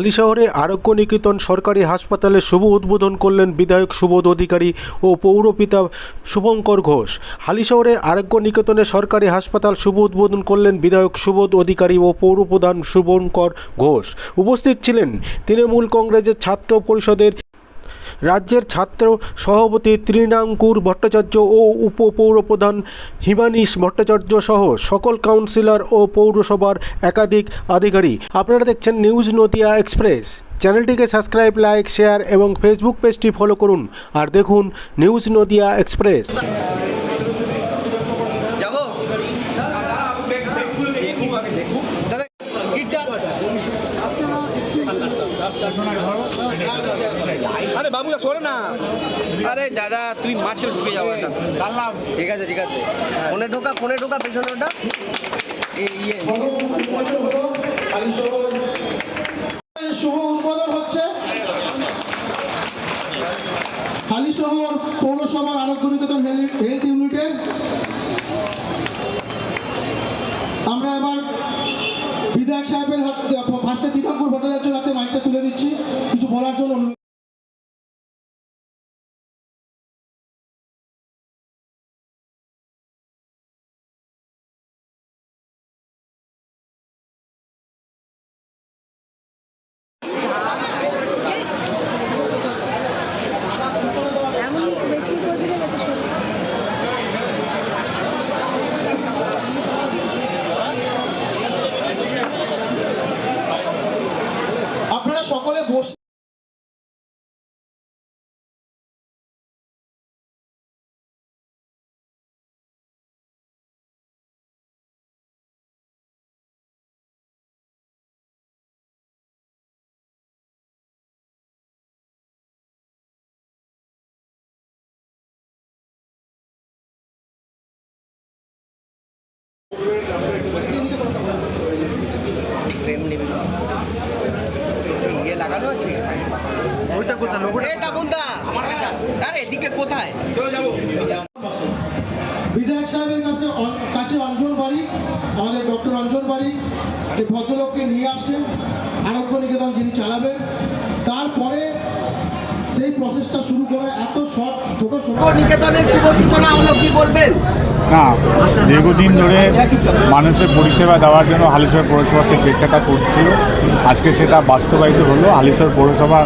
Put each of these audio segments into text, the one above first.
হালিশহরে আরোগ্য নিকেতন সরকারি হাসপাতালে শুভ উদ্বোধন করলেন বিধায়ক সুবোধ অধিকারী ও পৌরপিতা শুভঙ্কর ঘোষ। হালিশহরে আরোগ্য নিকেতনে সরকারি হাসপাতাল শুভ উদ্বোধন করলেন বিধায়ক সুবোধ অধিকারী ও পৌরপ্রধান শুভঙ্কর ঘোষ। উপস্থিত ছিলেন তৃণমূল কংগ্রেসের ছাত্র পরিষদের রাজ্যের ছাত্র সভাপতি তৃণাঙ্কুর ভট্টাচার্য ও উপপৌরপ্রধান হিমানীশ ভট্টাচার্য সহ সকল কাউন্সিলর ও পৌরসভার একাধিক আধিকারিক। আপনারা দেখছেন নিউজ নদিয়া এক্সপ্রেস। চ্যানেলটিকে সাবস্ক্রাইব, লাইক, শেয়ার এবং ফেসবুক পেজটি ফলো করুন। আর দেখুন নিউজ নদিয়া এক্সপ্রেস যাব দাদা আরে বাবু সরে না। আরে দাদা তুই মাঝে ঢুকে যাব ঠিক আছে ঠিক আছে। ফোনে ঢোকা ফোনে ঢোকা পেছনে ওটা। ইয়ে। শুভ উদ্বোধন হচ্ছে হালিশহর পৌরসভার আরোগ্য নিকেতন হেলথ ইউনিটের। আমরা এবার বিধায়ক সাহেবের হাত ফার্স্টে দিনাঙ্কুর ভট্টাচার্যের হাতে মাইকটা তুলে দিচ্ছি। কিছু বলার জন্য নিবি ইয়ে লাগানো আছে? ওইটা কোথায়? এটা বুন্দা। আমার কাছে আছে আরে এদিকে কোথায়? চলে যাব বিধায়ক সাহেবের কাছে কাছে অঞ্জন বাড়ি আমাদের ডক্টর অঞ্জন বাড়ি এই ভদ্রলোককে নিয়ে আসেন আরোগ্য নিকেতন যিনি চালাবেন। তারপরে সেই প্রসেসটা শুরু করা এত শর্ট ছোট নিকেতনের শুভ সূচনা হলো কি বলবেন? না, দীর্ঘদিন ধরে মানুষের পরিষেবা দেওয়ার জন্য হালিশহর পৌরসভা সে চেষ্টাটা করছিল আজকে সেটা বাস্তবায়িত হলো। হালিশহর পৌরসভা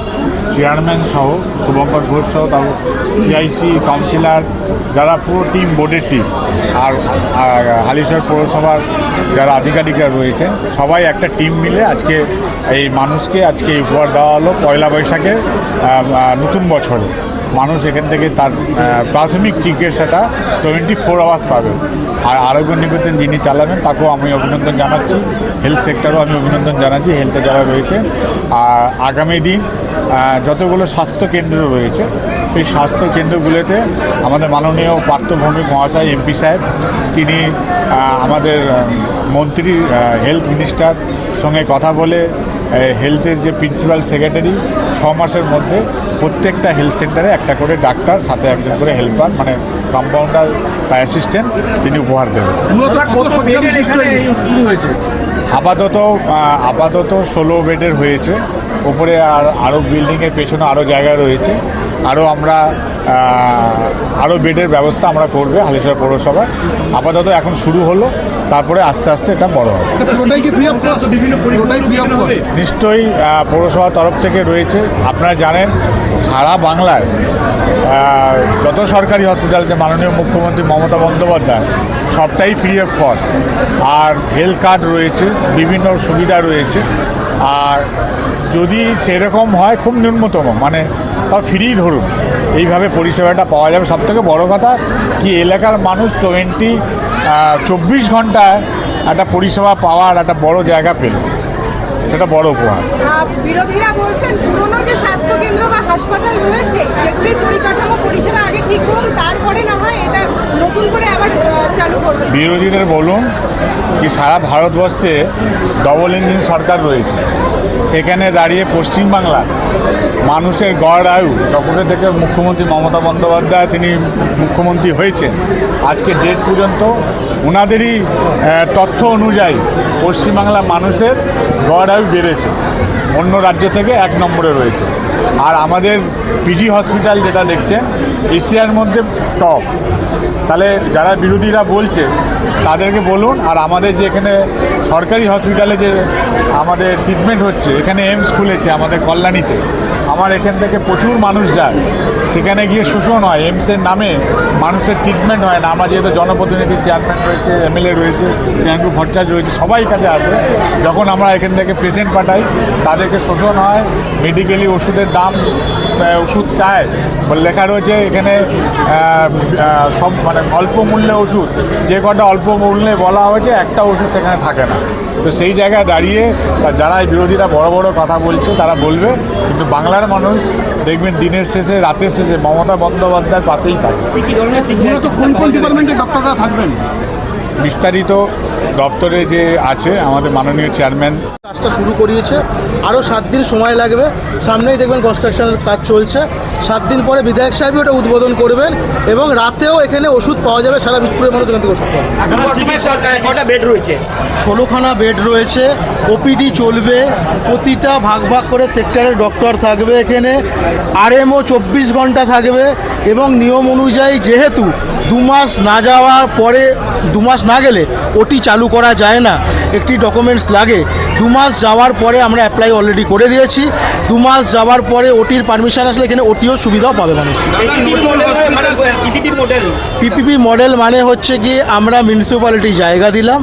চেয়ারম্যান সহ শুভঙ্কর ঘোষ সহ তার সিআইসি কাউন্সিলর যারা পুরো টিম বোর্ডের টিম আর হালিশহর পৌরসভার যারা আধিকারিকরা রয়েছেন, সবাই একটা টিম মিলে আজকে এই মানুষকে আজকে উপহার দেওয়া হলো পয়লা বৈশাখে নতুন বছরে। মানুষ এখান থেকে তার প্রাথমিক চিকিৎসাটা টোয়েন্টি ফোর আওয়ার্স পাবে। আর আরোগ্য নিকেতন যিনি চালাবেন, তাকেও আমি অভিনন্দন জানাচ্ছি। হেলথ সেক্টরও আমি অভিনন্দন জানাচ্ছি হেলথে যারা রয়েছে। আর আগামী দিন যতগুলো স্বাস্থ্য কেন্দ্র রয়েছে, সেই স্বাস্থ্য কেন্দ্রগুলোতে আমাদের মাননীয় পার্থভৌমিক মহাশয়, এমপি সাহেব, তিনি আমাদের মন্ত্রী হেলথ মিনিস্টার সঙ্গে কথা বলে হেলথের যে প্রিন্সিপাল সেক্রেটারি ছ মাসের মধ্যে প্রত্যেকটা হেলথ সেন্টারে একটা করে ডাক্তার সাথে একজন করে হেল্পার মানে কম্পাউন্ডার বা অ্যাসিস্ট্যান্ট তিনি উপহার দেবেন। আপাতত আপাতত ষোলো বেডের হয়েছে। ওপরে আর আরও বিল্ডিংয়ের পেছনে আরও জায়গা রয়েছে। আরও আমরা আরও বেডের ব্যবস্থা আমরা করবে হালিশহর পৌরসভা আপাতত এখন শুরু হলো। তারপরে আস্তে আস্তে এটা বড় হবে। নিশ্চয়ই আহ, পৌরসভার তরফ থেকে রয়েছে। আপনারা জানেন সারা বাংলায় যত সরকারি হসপিটাল যে মাননীয় মুখ্যমন্ত্রী মমতা বন্দ্যোপাধ্যায় সবটাই ফ্রি অফ কস্ট আর হেলথ কার্ড রয়েছে বিভিন্ন সুবিধা রয়েছে। আর যদি সেরকম হয় খুব ন্যূনতম। মানে তাও ফ্রি ধরুন। এইভাবে পরিষেবাটা পাওয়া যাবে। সবথেকে বড় কথা কি এলাকার মানুষ টোয়েন্টি চব্বিশ ঘন্টায় একটা পরিষেবা পাওয়ার একটা বড় জায়গা পেল। সেটা বড় উপহার। বিরোধীরা বলছেন পুরনো যে স্বাস্থ্য কেন্দ্র বা হাসপাতাল রয়েছে, সেগুলির পরিকাঠামো পরিষেবা আগে ঠিক করুন, তারপরে না হয় এটা নতুন করে আবার আহ, চালু করবেন বিরোধীদের বলুন কি সারা ভারতবর্ষে ডবল ইঞ্জিন সরকার রয়েছে। সেখানে দাঁড়িয়ে পশ্চিমবাংলার মানুষের গড় আয়ু, যখন থেকে মুখ্যমন্ত্রী মমতা বন্দ্যোপাধ্যায় তিনি মুখ্যমন্ত্রী হয়েছেন, আজকে ডেট পর্যন্ত ওনাদেরই তথ্য অনুযায়ী পশ্চিমবাংলার মানুষের গড় আয়ু বেড়েছে। অন্য রাজ্য থেকে এক নম্বরে রয়েছে। আর আমাদের পিজি হসপিটাল যেটা দেখছেন, এশিয়ার মধ্যে টপ তাহলে যারা বিরোধীরা বলছে, তাদেরকে বলুন। আর আমাদের যে এখানে সরকারি হসপিটালে যে আমাদের ট্রিটমেন্ট হচ্ছে, এখানে এমস খুলেছে আমাদের কল্যাণীতে। আমার এখান থেকে প্রচুর মানুষ যায়। সেখানে গিয়ে শোষণ হয়। এইমসের নামে মানুষের ট্রিটমেন্ট হয় না। আমরা যেহেতু জনপ্রতিনিধি চেয়ারম্যান রয়েছে এমএলএ রয়েছে প্রিয়াঙ্কু ভট্টাচার্য রয়েছে, সবাই কাছে আসে। যখন আমরা এখান থেকে পেশেন্ট পাঠাই, তাদেরকে শোষণ হয় মেডিকেলি ওষুধের দাম ওষুধ চায়। লেখা রয়েছে এখানে সব মানে অল্প মূল্যে ওষুধ। যে কটা অল্প মূল্যে বলা হয়েছে, একটা ওষুধ সেখানে থাকে না। তো সেই জায়গায় দাঁড়িয়ে যারা বিরোধীরা বড় বড় কথা বলছে, তারা বলবে, কিন্তু বাংলার মানুষ দেখবেন দিনের শেষে, রাতের শেষে মমতা বন্দ্যোপাধ্যায়ের পাশেই থাকে। কোন কোন ডিপার্টমেন্টের ডক্টররা থাকবেন? বিস্তারিত দপ্তরে যে আছে আমাদের মাননীয় চেয়ারম্যান। কাজটা শুরু করিয়েছে। আরও সাত দিন সময় লাগবে। সামনেই দেখবেন কনস্ট্রাকশনের কাজ চলছে। সাত দিন পরে বিধায়ক সাহেবই ওটা উদ্বোধন করবেন এবং রাতেও এখানে ওষুধ পাওয়া যাবে সারা বিজপুরের মানুষ এখান থেকে ওষুধ পাবে। বেড রয়েছে? ষোলোখানা বেড রয়েছে। ওপিডি চলবে। প্রতিটা ভাগ ভাগ করে সেক্টরের ডক্টর থাকবে এখানে। আরএমও চব্বিশ ঘণ্টা থাকবে এবং নিয়ম অনুযায়ী যেহেতু দু মাস না যাওয়ার পরে দু মাস না গেলে ওটি চালু করা যায় না। একটি ডকুমেন্টস লাগে। দু মাস যাওয়ার পরে আমরা অ্যাপ্লাই অলরেডি করে দিয়েছি। দু মাস যাওয়ার পরে ওটির পারমিশন আসলে এখানে ওটিও সুবিধাও পাবে মানুষ। পিপিপি মডেল মানে হচ্ছে কি আমরা মিউনিসিপ্যালিটি জায়গা দিলাম।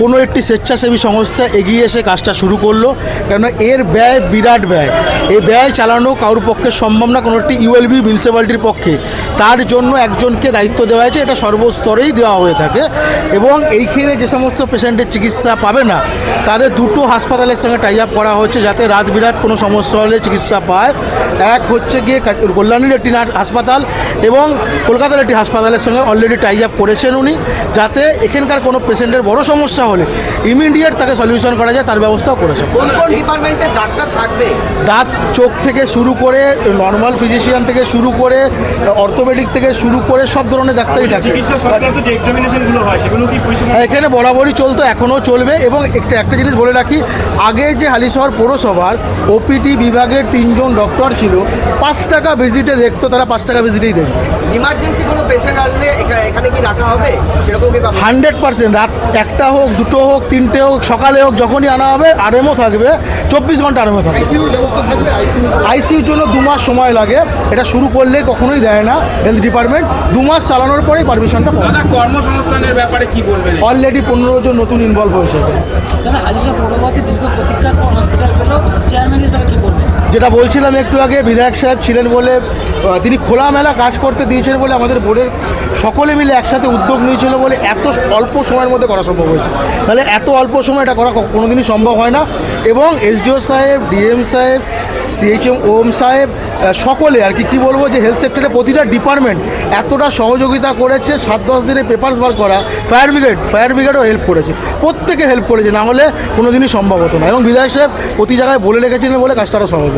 কোনো একটি স্বেচ্ছাসেবী সংস্থা এগিয়ে এসে কাজটা শুরু করল, কেননা এর ব্যয় বিরাট ব্যয়। এই ব্যয় চালানো কারোর পক্ষে সম্ভব না কোনো একটি ইউএলবি মিউনিসিপ্যালিটির পক্ষে। তার জন্য একজনকে দায়িত্ব দেওয়া হয়েছে, এটা সর্বস্তরেই দেওয়া হয়ে থাকে। এবং এইখানে যে সমস্ত পেশেন্টের চিকিৎসা পাবে না, তাদের দুটো হাসপাতালের সঙ্গে টাই আপ করা হচ্ছে যাতে রাত বিরাত কোনো সমস্যা হলে চিকিৎসা পায়। এক হচ্ছে গিয়ে কল্যাণীর একটি হাসপাতাল এবং কলকাতার একটি হাসপাতালের সঙ্গে অলরেডি টাই আপ করেছেন উনি, যাতে এখানকার কোনো পেশেন্টের বড় সমস্যা হলে ইমিডিয়েট তাকে সলিউশন করা যায় তার ব্যবস্থাও করেছে কোন কোন ডিপার্টমেন্টের ডাক্তার থাকবে? দাঁত চোখ থেকে শুরু করে নর্মাল ফিজিশিয়ান থেকে শুরু করে অর্থোপেডিক থেকে শুরু করে সব ধরনের ডাক্তারই থাকে চিকিৎসা সংক্রান্ত যে এক্সামিনেশনগুলো হয় এখানে বরাবরই চলতো এখনও চলবে। এবং একটা একটা জিনিস বলে রাখি আগে যে হালিশহর পৌরসভার ওপিটি বিভাগের তিনজন ডক্টর ছিল পাঁচ টাকা ভিজিটে দেখতো তারা পাঁচ টাকা ভিজিটেই দেখবে ইমার্জেন্সি কোনো পেশেন্ট আনলে এখা- এখানে কি রাখা হবে? সেরকম হান্ড্রেড পার্সেন্ট রাত একটা হোক দুটো হোক তিনটে হোক সকালে হোক যখনই আনা হবে আরএমও থাকবে। চব্বিশ ঘণ্টা আরএমও থাকবে। আইসিউর জন্য দু মাস সময় লাগে। এটা শুরু করলে কখনোই দেয় না হেলথ ডিপার্টমেন্ট দু মাস চালানোর পরেই পারমিশনটা দাদা কর্মসংস্থানের ব্যাপারে কি বলবেন? অলরেডি পনেরো জন নতুন ইনভলভ হয়েছে। এখানে। দাদা হালিশা পৌরবাসী দীর্ঘ প্রতীক্ষার পর হসপিটাল পেল চেয়ারম্যান হিসাবে কি বলবেন যেটা বলছিলাম একটু আগে, বিধায়ক সাহেব ছিলেন বলে তিনি খোলামেলা কাজ করতে দিয়েছেন বলে আমাদের বোর্ডের সকলে মিলে একসাথে উদ্যোগ নিয়েছিল বলে এত অল্প সময়ের মধ্যে করা সম্ভব হয়েছে। তাহলে এত অল্প সময় এটা করা কোনোদিনই সম্ভব হয় না। এবং এসডিও সাহেব, ডিএম সাহেব, সিএইচএম, ওম সাহেব সকলে আর কি, কী বলব যে হেলথ সেক্টরে প্রতিটা ডিপার্টমেন্ট এতটা সহযোগিতা করেছে, সাত দশ দিনে পেপার্স বার করা, ফায়ার ব্রিগেড, ফায়ার ব্রিগেডও হেল্প করেছে। প্রত্যেকে হেল্প করেছে, না হলে কোনোদিনই সম্ভব হতো না। এবং বিধায়ক সাহেব প্রতি জায়গায় বলে রেখেছিলেন বলে কাজটা আরও সহজ